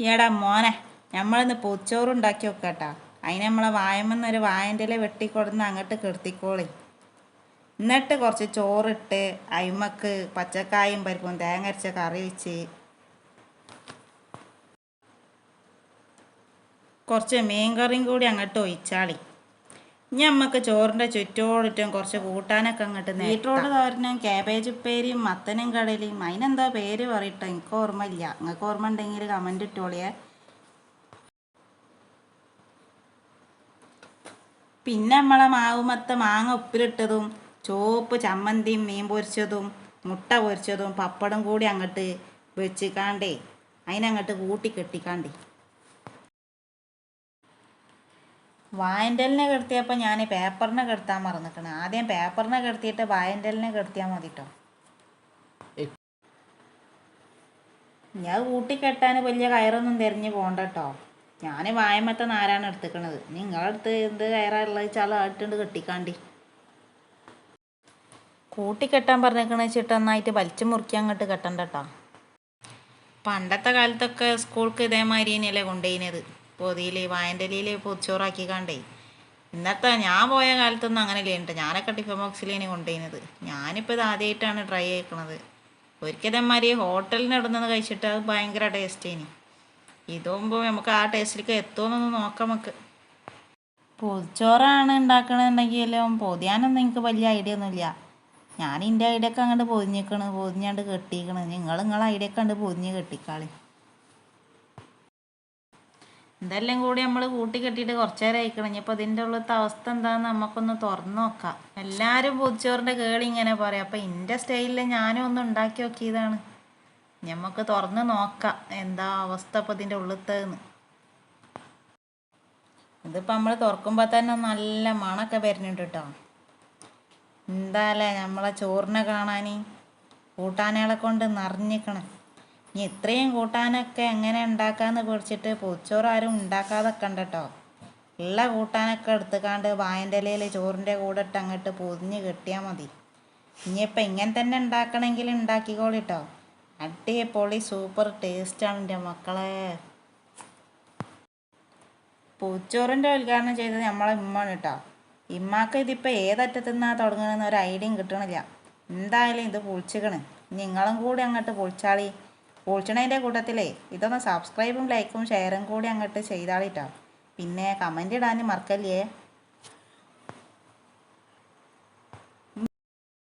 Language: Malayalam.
ഈടാ മോനെ നമ്മളിന്ന് പൂച്ചോറുണ്ടാക്കി വെക്കട്ടാ. അതിന് നമ്മളെ വായമെന്നൊരു വായന്റെ ഇല വെട്ടിക്കൊടുന്ന് അങ്ങോട്ട് കിടത്തിക്കോളി. എന്നിട്ട് കുറച്ച് ചോറിട്ട് അയിമക്ക് പച്ചക്കായും പരിപ്പും തേങ്ങ അരച്ച കറി വെച്ച് കുറച്ച് മീൻ കറിയും കൂടി അങ്ങോട്ട് ഒഴിച്ചാളി. ഇനി ചോറിന്റെ ചോറിന്റെ ചുറ്റോടിട്ടും കുറച്ച് കൂട്ടാനൊക്കെ അങ്ങോട്ട് ബീട്രൂട്ട് തോരനും കാബേജ് ഉപ്പേരിയും മത്തനും കടലയും അതിനെന്താ പേര് പറയട്ടോ. എനിക്ക് ഇല്ല. നിങ്ങൾക്ക് ഓർമ്മ ഉണ്ടെങ്കിൽ കമന്റ് ഇട്ടോളിയേ പിന്നെ നമ്മളെ മാവുമത്ത മാങ്ങ ഉപ്പിലിട്ടതും ചോപ്പ് ചമ്മന്തിയും മീൻ പൊരിച്ചതും മുട്ട പൊരിച്ചതും പപ്പടം കൂടി അങ്ങോട്ട് വെച്ചിക്കാണ്ടേ അതിനങ്ങോട്ട് കൂട്ടി കെട്ടിക്കാണ്ടേ. വായന്റെലിനെ കിടത്തിയപ്പോൾ ഞാൻ പേപ്പറിനെ കിടത്താൻ മറന്നിക്കണ. ആദ്യം പേപ്പറിനെ കിടത്തിയിട്ട് വായന്റലിനെ കിടത്തിയാൽ മതി കേട്ടോ ഞാൻ കൂട്ടിക്കെട്ടാൻ വലിയ കയറൊന്നും തിരിഞ്ഞ് പോകണ്ട കേട്ടോ ഞാൻ വായമത്തെ നാരാണ് എടുത്തിക്കണത് നിങ്ങളടുത്ത് എന്ത് കയറാറുള്ളത് വെച്ചാൽ ആയിട്ടുണ്ട് കെട്ടിക്കാണ്ടി. കൂട്ടിക്കെട്ടാൻ പറഞ്ഞേക്കണ വെച്ചിട്ട് നന്നായിട്ട് വലിച്ചു മുറുക്കി അങ്ങോട്ട് കെട്ടണ്ട കേട്ടോ പണ്ടത്തെ കാലത്തൊക്കെ സ്കൂൾക്ക് ഇതേമാതിരി തന്നെയല്ലേ കൊണ്ടുപോയിനത് പൊതിയിൽ വായന്റെലിയിൽ പൊതിച്ചോറാക്കി കണ്ടേ. ഇന്നത്തെ ഞാൻ പോയ കാലത്തൊന്നും അങ്ങനെ ഇല്ലേട്ടോ ഞാനൊക്കെ ടിഫൻ ബോക്സിലേനെ കൊണ്ടുപോയിരുന്നത് ഞാനിപ്പോൾ ഇത് ആദ്യമായിട്ടാണ് ട്രൈ ചെയ്യണത് ഒരിക്കലന്മാരി ഹോട്ടലിന് ഇടുന്നത് കഴിച്ചിട്ട് അത് ഭയങ്കര ടേസ്റ്റേനി ഇതാകുമ്പോൾ നമുക്ക് ആ ടേസ്റ്റിലേക്ക് എത്തുമെന്നൊന്ന് നോക്കാം നമുക്ക്. പൊതിച്ചോറാണ് ഉണ്ടാക്കണമെന്നുണ്ടെങ്കിലും പൊതിയാനൊന്നും എനിക്ക് വലിയ ഐഡിയ ഒന്നുമില്ല ഞാൻ എന്റെ ഐഡിയ ഒക്കെ അങ്ങോട്ട് പൊതിഞ്ഞിക്കണ് പൊതിഞ്ഞാണ്ട് കെട്ടിക്കണ്. നിങ്ങൾ നിങ്ങളെ ഐഡിയ ഒക്കെ കണ്ട് പൊതിഞ്ഞ് കെട്ടിക്കാളി. ഇതെല്ലാം കൂടി നമ്മൾ കൂട്ടി കെട്ടിയിട്ട് കുറച്ച് നേരം അയക്കണം ഇനിയിപ്പോൾ ഇതിന്റെ ഉള്ളത്തെ അവസ്ഥ എന്താണെന്ന് നമുക്കൊന്ന് തുറന്നു നോക്കാം. എല്ലാവരും പൂച്ചോറിന്റെ കേളി ഇങ്ങനെ പറയാം. അപ്പം എന്റെ സ്റ്റൈലിൽ ഞാനും ഒന്ന് ഉണ്ടാക്കി നോക്കിയതാണ്. നമുക്ക് തുറന്ന് നോക്കാം എന്താ അവസ്ഥ ഇപ്പം ഇതിന്റെ ഉള്ളത്തേന്ന്. ഇതിപ്പോൾ നമ്മൾ തുറക്കുമ്പോൾ തന്നെ നല്ല മണമൊക്കെ വരുന്നുണ്ട് കേട്ടോ. എന്താല്ലേ നമ്മളെ ചോറിനെ കാണാൻ കൂട്ടാനുകളെ കൊണ്ട് നിറഞ്ഞിക്കണം. ഇനി ഇത്രയും കൂട്ടാനൊക്കെ എങ്ങനെ ഉണ്ടാക്കാന്ന് പിടിച്ചിട്ട് പൊതിച്ചോറ് ആരും ഉണ്ടാക്കാതെ കണ്ടട്ടോ ഉള്ള കൂട്ടാനൊക്കെ എടുത്തുകാണ്ട് വായന്റെ ഇലയിൽ ചോറിന്റെ കൂടെ ഇട്ട് അങ്ങോട്ട് പൊതിഞ്ഞ് കെട്ടിയാൽ മതി. ഇനിയിപ്പോൾ ഇങ്ങനെ തന്നെ ഉണ്ടാക്കണമെങ്കിൽ ഉണ്ടാക്കിക്കോളിട്ടോ. അടിപൊളി സൂപ്പർ ടേസ്റ്റാണ് എന്റെ മക്കളെ. പൂച്ചോറിന്റെ ഉദ്ഘാടനം ചെയ്തത് നമ്മളെ ഉമ്മാണ് കേട്ടോ. ഇമ്മാക്ക് ഇതിപ്പോൾ ഏതറ്റത്തു നിന്നാണ് തുടങ്ങണമെന്ന് ഒരു ഐഡിയയും കിട്ടണില്ല. എന്തായാലും ഇത് പൊളിച്ചിക്കണ്. നിങ്ങളും കൂടി അങ്ങോട്ട് പൊളിച്ചാളി. പൊളിച്ചണതിന്റെ കൂട്ടത്തിലേ ഇതൊന്ന് സബ്സ്ക്രൈബും ലൈക്കും ഷെയറും കൂടി അങ്ങോട്ട് ചെയ്താളിട്ടോ. പിന്നെ കമന്റ് ഇടാനും മറക്കല്ലേ